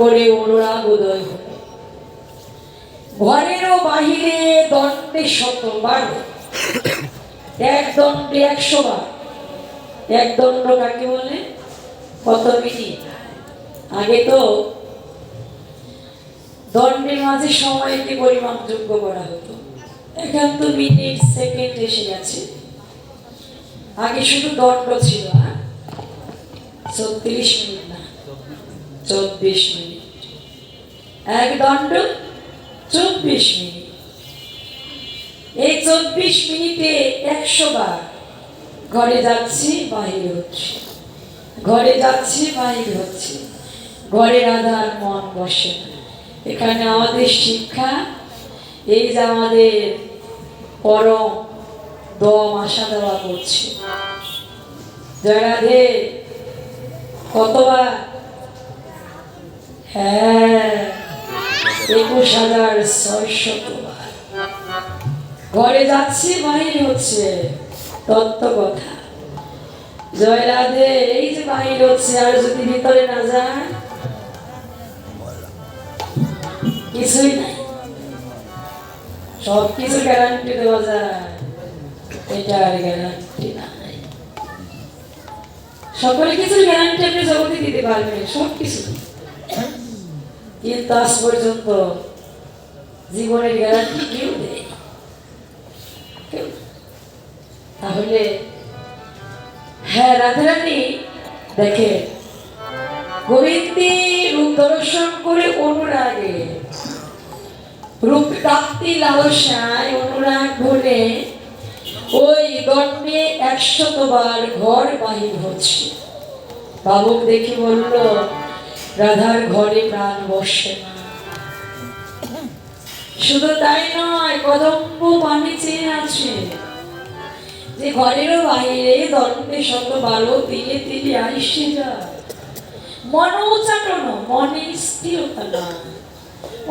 করে অনুরাগ উদয় হল ঘরের ও বাহিরে দণ্ডে শতবার এক দণ্ডে একশো বার এক দণ্ড কাকে বলে? কত মিনিট? আগে তো দণ্ডের মাঝে সময়কে পরিমাপযোগ্য করা হতো। এখন তো মিনিট, সেকেন্ড এসে গেছে। আগে শুধু দণ্ড ছিল হ্যাঁ? ছত্রিশ মিনিট। চব্বিশ মিনিট। এক দণ্ড, চব্বিশ মিনিট। এই চব্বিশ মিনিটে একশো বার ঘরে যাচ্ছি বাহির হচ্ছে। ঘরে যাচ্ছি বাহির হচ্ছে। ঘরে রাধার মন বসে এখানে আমাদের শিক্ষা, এই যে আমাদের পরম দম আশা দেওয়া করছে। যারা কতবার হ্যাঁ একুশ হাজার ছয়শতবার ঘরে যাচ্ছি, বাহির হচ্ছে তত্ত্ব কথা জয় রাধে এই যে বাহির হচ্ছে, আর যদি ভিতরে না যায়, কিছুই নাই। সব কিছু গ্যারান্টি দেওয়া যায় এটার গ্যারান্টি নাই। সকল কিছুর গ্যারান্টি আপনি জগতে দিতে সব কিছু কিন্তু আজ পর্যন্ত জীবনের গ্যারান্টি কেউ দেয় কেউ না। তাহলে হ্যাঁ রাধারানী দেখে গোবিন্দি রূপ দর্শন করে অনুরাগে রূপ প্রাপ্তি লালসায় অনুরাগ ভরে, ওই দণ্ডে একশতবার ঘর বাহির হচ্ছে বাবুক দেখে বলল রাধার ঘরে প্রাণ বসে না। শুধু তাই নয়, কদম্ব পানি চেয়ে আছে। যে ঘরেরও বাইরে দণ্ডে শত বারো দিলে দিলে আইসে যায়। মন উচাটন, মনে স্থিরতা না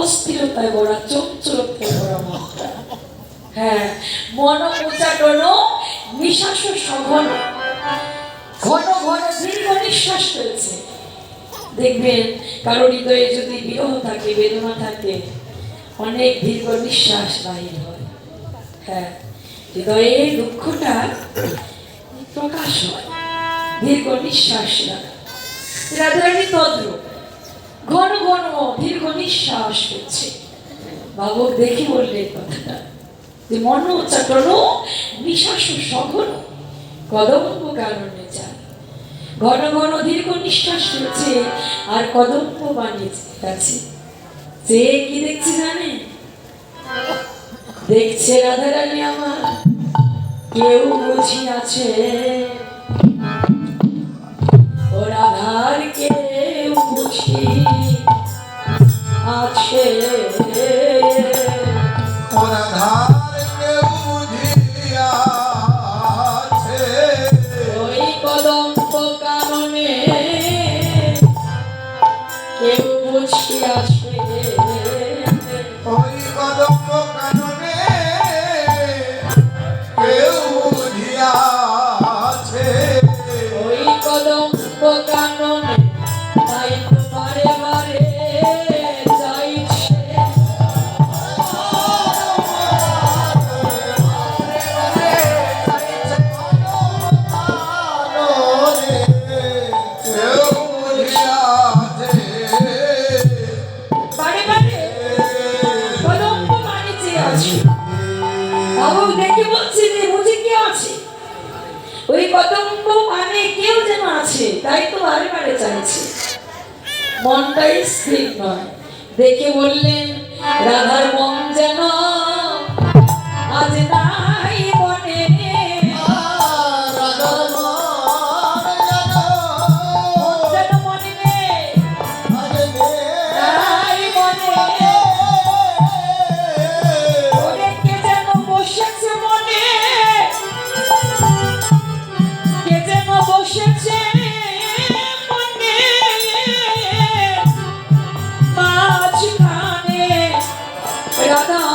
অস্থিরতায় ভরা, চঞ্চলতায় ভরা মনটা। হ্যাঁ মন উচাটন, নিঃশ্বাস সঘন। ঘন ঘন দীর্ঘ নিঃশ্বাস ফেলছে। দেখবেন কারও হৃদয়ে যদি বিরহ থাকে, বেদনা থাকে, অনেক দীর্ঘ নিঃশ্বাস বাহির হয়। হ্যাঁ হৃদয়ে দুঃখটা প্রকাশ হয়। দীর্ঘ নিঃশ্বাস রাধারানী তদ্র ঘন ঘন দীর্ঘ নিঃশ্বাস হচ্ছে বাবু দেখি বললে কথাটা মন চাটন নিঃশ্বাস সঘন কদম্ব কারণে ঘন ঘন দীর্ঘ নিঃশ্বাস ফেলছে, আর কদম্ব বানিয়েছে গেছে সে কি দেখছে জানে? দেখছে রাধারানী আমার। কেউ বুঝি আছে ও রাধার কেউ বুঝি আছে। ওই কদম্ব মানে কেউ যেন আছে, তাই তো বারে বারে চাইছে। মনটাই স্থির নয়। দেখে বললেন, রাধার মন যেন রাধা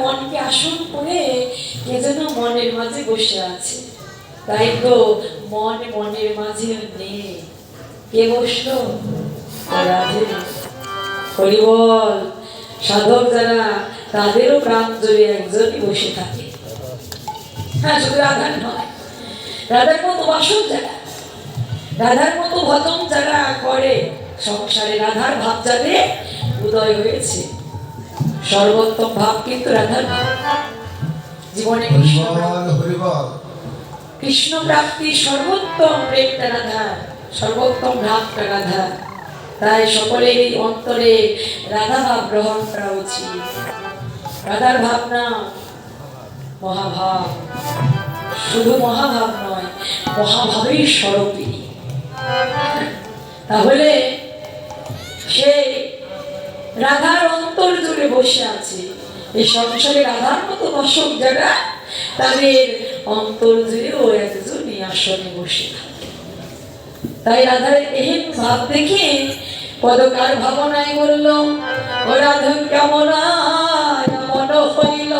মনকে আসন করে কে যেন মনের মাঝে বসে আছে। তাই তো মন মনের মাঝে নেই। কে বসল? রাধে। হরিবল সাধক যারা, তাদেরও প্রাণ জুড়ে একজনই বসে থাকে। হ্যাঁ শুধু রাধার নয়। রাধার মতো বাসন যারা, রাধার মতো ভজন যারা করে, সংসারে রাধার ভাব যাদের উদয় হয়েছে। সর্বোত্তম ভাব কিন্তু রাধার জীবনে কৃষ্ণ প্রাপ্তি সর্বোত্তম প্রেমটা রাধা সর্বোত্তম ভাবটা রাধা। তাই সকলের এই অন্তরে রাধা ভাব গ্রহণ করা উচিত। রাধার ভাবনা মহাভাব। শুধু মহাভাব নয় মহাভাবের স্বরূপিনী তাহলে সে রাধার অন্তর জুড়ে বসে আছে। এই সংসারে রাধার মতো দর্শক যারা, তাদের অন্তর জুড়ে জুড়েও একজনই আসনে বসে তাই রাধার এহেন ভাব দেখে পদকার ভাবনায় বলল, ও রাধন কেমন মন হইল?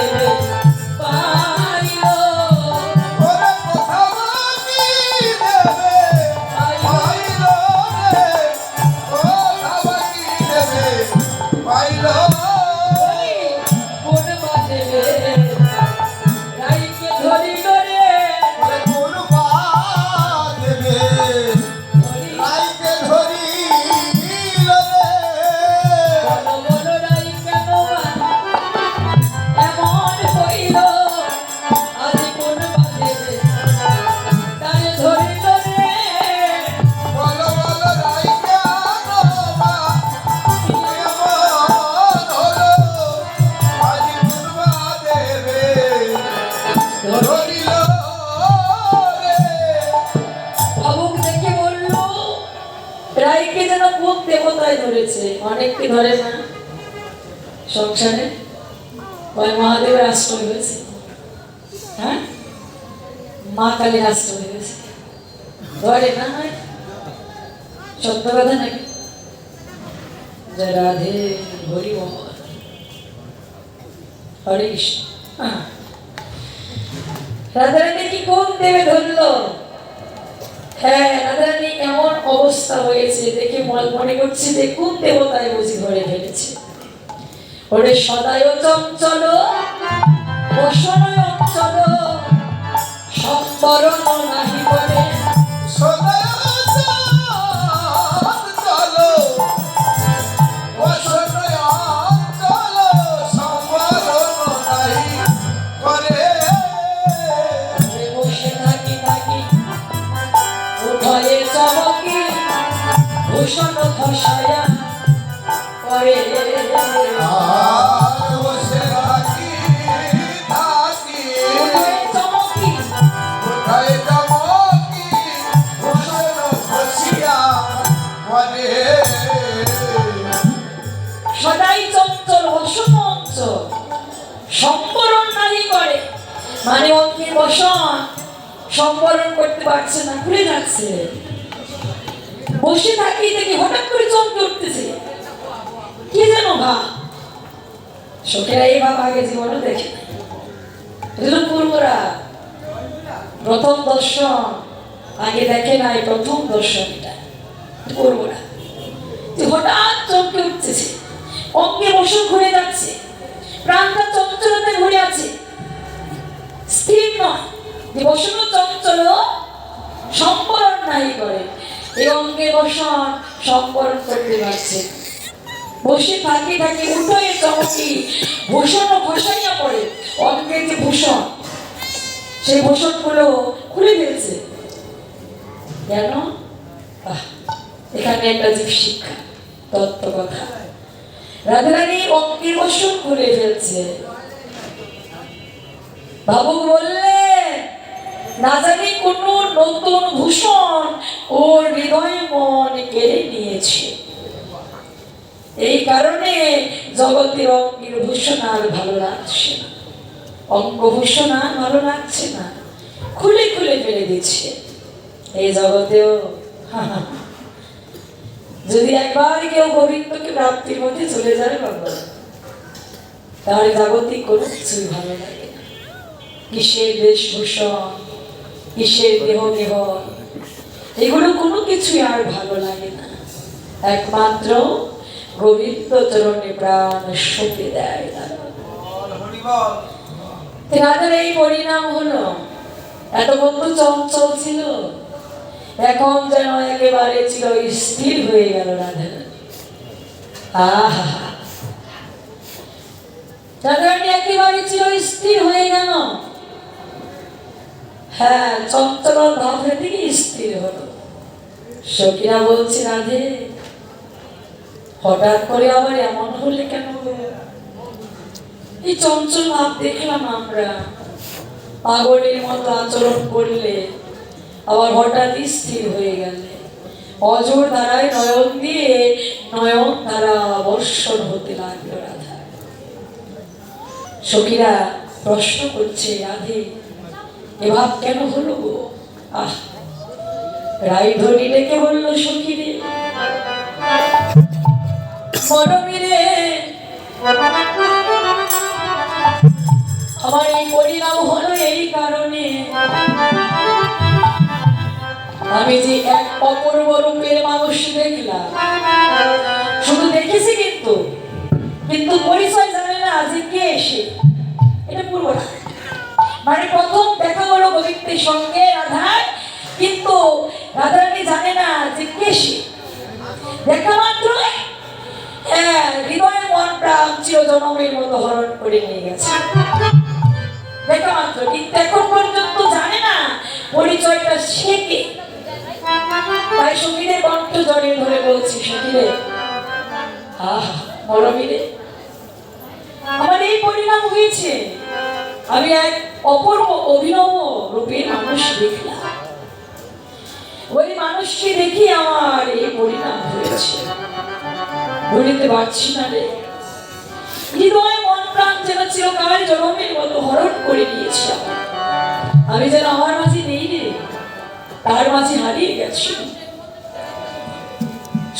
দেবে ধরে না সংসারে। কয় মহাদেবের আশ্রয় হয়েছে হ্যাঁ? মা কালীর আশ্রয় হয়েছে ধরে না হয় সত্য কথা নাকি রাধে, হরি হরে কৃষ্ণ। রাধারানী কি কোন দেবে ধরলো? হ্যাঁ রাধারানী এমন অবস্থা হয়েছে দেখে মনে- মনে করছে যে দেবতায় বুঝি ধরে ফেলেছে। ওরে সদায় চঞ্চল বসনয় সদাই চঞ্চল বসন অঞ্চল সম্বরণ নাহি করে। মানে অগ্নি বসন সম্বরণ করতে পারছে না ঘুরে যাচ্ছে। বসে থাকি দেখি হঠাৎ করে চমকে উঠতেছে। কি যেন ভাব শোকেরা এই ভাব আগে জীবনে দেখে। পূর্বরা প্রথম দর্শন আগে দেখে নাই, প্রথম দর্শন এটা। পূর্বরা হঠাৎ চমকে উঠতেছে ঘুরে যাচ্ছে, প্রাণটা চঞ্চলতায় ঘুরে আছে। স্থির নয় বসন চঞ্চল সম্বরণ নাই করে। এই অঙ্গে বসন সম্বরণ করতে পারছে বসে থাকি থাকি উঠোয়ে চমকি, ভূষণ খসাইয়া পড়ে অঙ্গে যে ভূষণ। সেই ভূষণগুলো খুলে ফেলছে। কেন? এখানে একটা জীব শিক্ষা তত্ত্ব কথা রাধারানী অঙ্কের বসন খুলে ফেলছে। বাবু বললেন, না জানি কোন নতুন ভূষণ ওর হৃদয় মন কেড়ে নিয়েছে। এই কারণে জগতের অঙ্গের ভূষণ আর ভালো লাগছে না। অঙ্গভূষণ আর ভালো লাগছে না। খুলে খুলে ফেলে দিচ্ছে। এই জগতেও যদি একবার কেউ গোবিন্দকে প্রাপ্তির মধ্যে চলে যায় বাবা তাহলে জাগতিক কোনো কিছুই ভালো লাগে না। কিসের বেশভূষণ, কিসের দেহ দেহ এগুলো কোনো কিছুই আর ভালো লাগে না। একমাত্র গোবিন্দ চরণে প্রাণ সঁপে দেয় তেনাদের এই পরিণাম হলো, এত বন্ধু চঞ্চল ছিল, এখন যেন একেবারে ছিল স্থির হয়ে গেল রাধা রাধারানী একেবারে ছিল স্থির হয়ে গেল। হ্যাঁ চঞ্চল ভাবনা থেকে স্থির হলো। সখীরা বলছি, রাধে হঠাৎ করে আবার এমন হলে কেন? এই চঞ্চল ভাব দেখলাম আমরা। পাগলের মতো আচরণ করলে আবার হঠাৎ স্থির হয়ে গেলে। অজর ধারায় নয়ন দিয়ে নয়ন ধারা বর্ষণ হতে লাগল রাধা। সখীরা প্রশ্ন করছে, রাধে এভাব কেন হলো গো? আহ রাইধরি ডেকে বলল সখীরে। আমার এই পরিণাম হলো এই কারণে। আমি যে এক অপূর্ব রূপের মানুষ দেখলাম। শুধু দেখেছি কিন্তু কিন্তু পরিচয় জানে না যে কে এসে এটা পূর্ব মানে প্রথম দেখা হলো গোবিন্দের সঙ্গে রাধার, কিন্তু রাধারানী জানে না যে কে সে। দেখা মাত্র হৃদয় মন প্রাণ চিরজনমের মতো হরণ করে নিয়ে গেছে। দেখা মাত্র, কিন্তু এখন পর্যন্ত জানে না পরিচয়টা সে কে। তাই সঙ্গীদের কণ্ঠ জড়িয়ে ধরে বলছি সঙ্গীরে আহ মরমিরে আমার এই পরিণাম হয়েছে। আমি এক অপূর্ব অভিনব রূপের মানুষ দেখলাম। ওই মানুষকে দেখি আমার এই পরিণাম হয়েছে। ভুলিতে পারছি না রে। হৃদয় মন প্রাণ যেন চিরকাল জনমের মতো হরণ করে নিয়েছে। আমি যেন আমার মাঝে নেই রে, তার মাঝে হারিয়ে গেছি।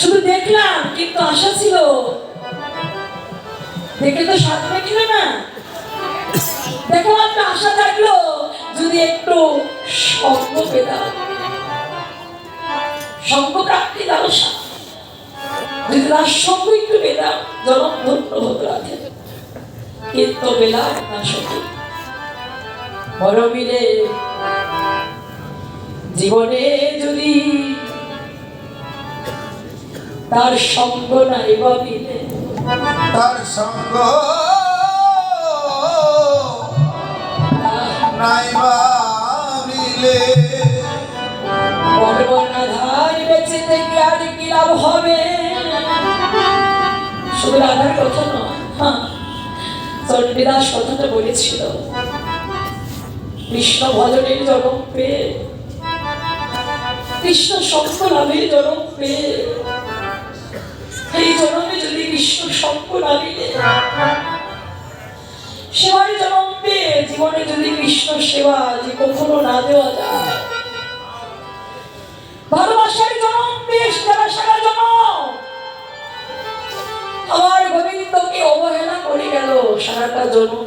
শুধু দেখলাম, কিন্তু আশা ছিল দেখে তো সাথ মেটল না। দেখো একটা আশা থাকল যদি একটু সঙ্গ পেতাম। সঙ্গ প্রাপ্তি লালসা ধন্য হতো কিন্তু পেলাম না জীবনে যদি তার সঙ্গ নাই বা মিলে তার সঙ্গ নাইবা মিলে বর্ণাধার বেঁচে থেকে আর কি লাভ হবে? শুধু রাধার কথা নয় হ্যাঁ চণ্ডীদাস কথাটা বলেছিল। কৃষ্ণ ভজনের জনম পেয়ে কৃষ্ণ লাভের জনম পেয়ে এই জনমে যদি কৃষ্ণ মিলে সেবার জনম পেয়ে জীবনে যদি কৃষ্ণ সেবা যে কখনো না দেওয়া যায়। ভালোবাসার জনম বেশ যারা সারা জনম। আমার গোবিন্দকে অবহেলা করে গেল। সারাটা জনম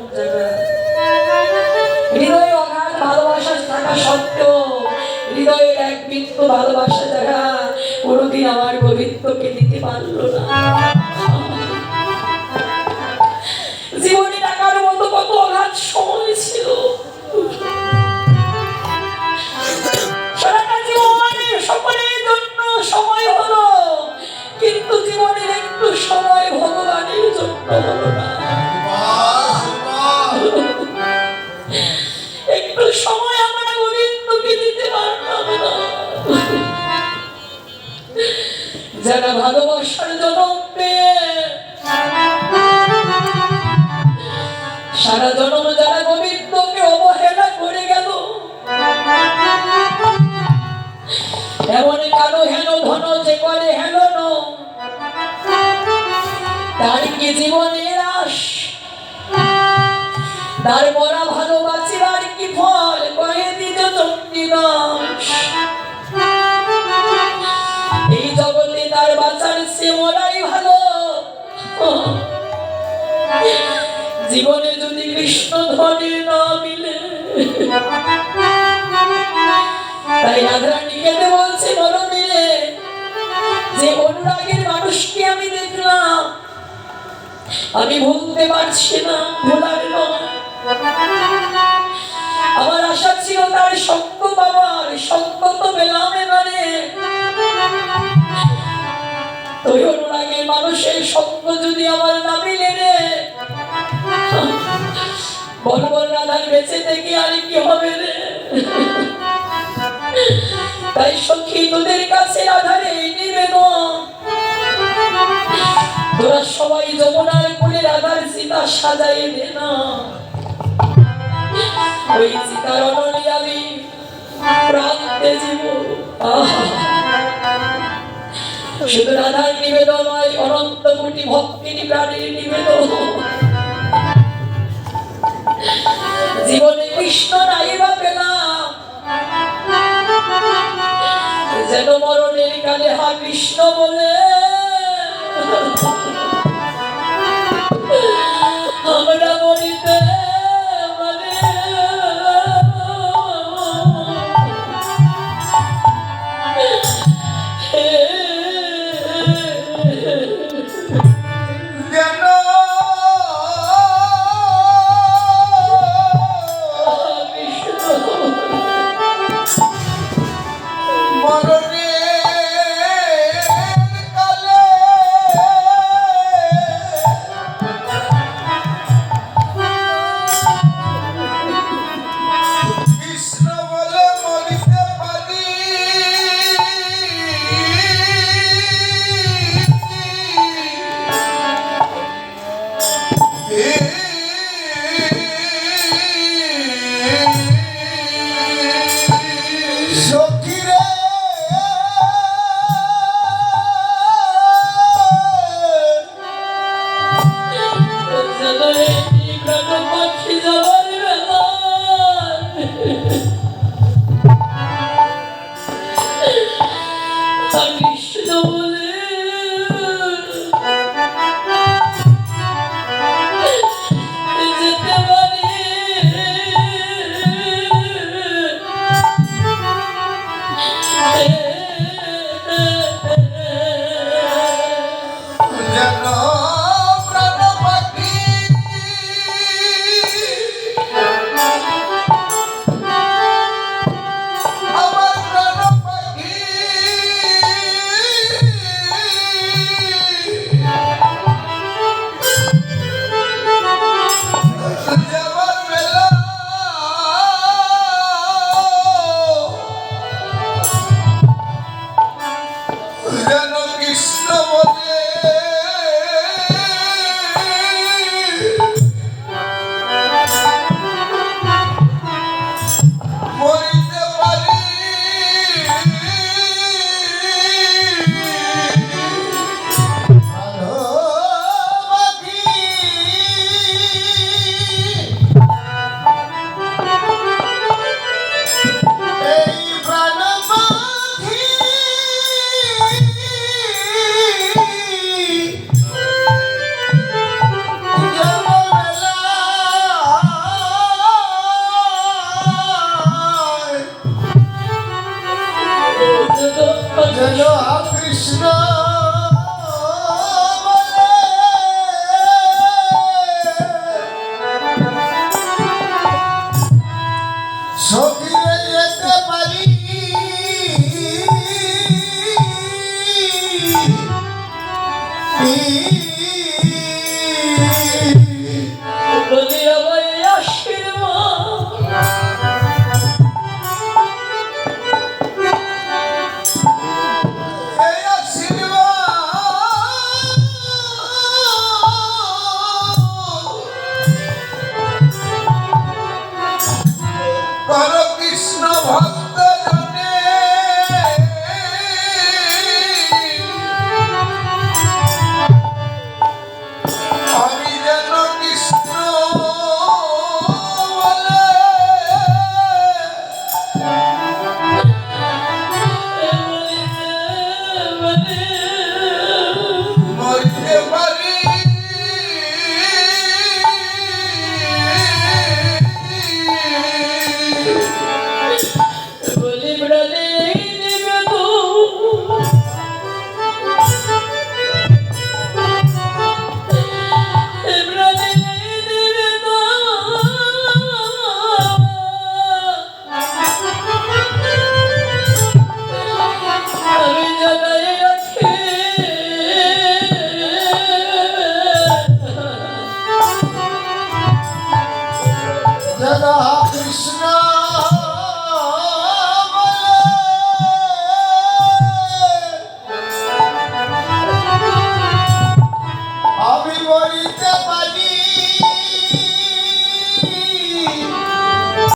হৃদয়ে অগাধ ভালোবাসা থাকা সত্ত্বেও, হৃদয়ের এক বিন্দু ভালোবাসা যারা কোনোদিন আমার গোবিন্দকে দিতে পারল না। জীবনে টাকার মতো কত অগাধ সময় ছিল। সময় ভগবানের জন্য হলো না। একটু সময় আমরা গোবিন্দকে দিতে পারলাম না। যারা ভালোবাসার জনম পেয়ে সারা জনম যারা কি জীবনের আস তার মরা ভালোবাসিবার কি ফল? কয়ে দিত চণ্ডীদাস এই জগতে তার বাঁচার সে মরাই ভালো। জীবনে যদি কৃষ্ণ ধনে না মিলে, তাই রাধারানী কেঁদে বলছে বড় মিলে, যে অনুরাগের মানুষকে আমি দেখলাম আমি ভুলতে পারছি না, ভোলার আমার আশা ছিল তার সঙ্গ বাবার সঙ্গ তো পেলাম এবারে। তুই অনুরাগের মানুষের সঙ্গ যদি আমার না মিলে রে, বল বল রাধার বেঁচে থেকে আর কি হবে রে? তাই সখী, তোদের কাছে রাধারে নিবেদন। তোরা সবাই সীতা সাজাই দে না। ওই সীতার অনলি আমি প্রান্তে জীব। শুধু রাধার নিবেদন নয় অনন্ত কোটি ভক্তির প্রাণীর নিবেদন। জীবনে কৃষ্ণ নাই বা পেলাম। যেন মরণের কালে হা কৃষ্ণ বলে। Yeah.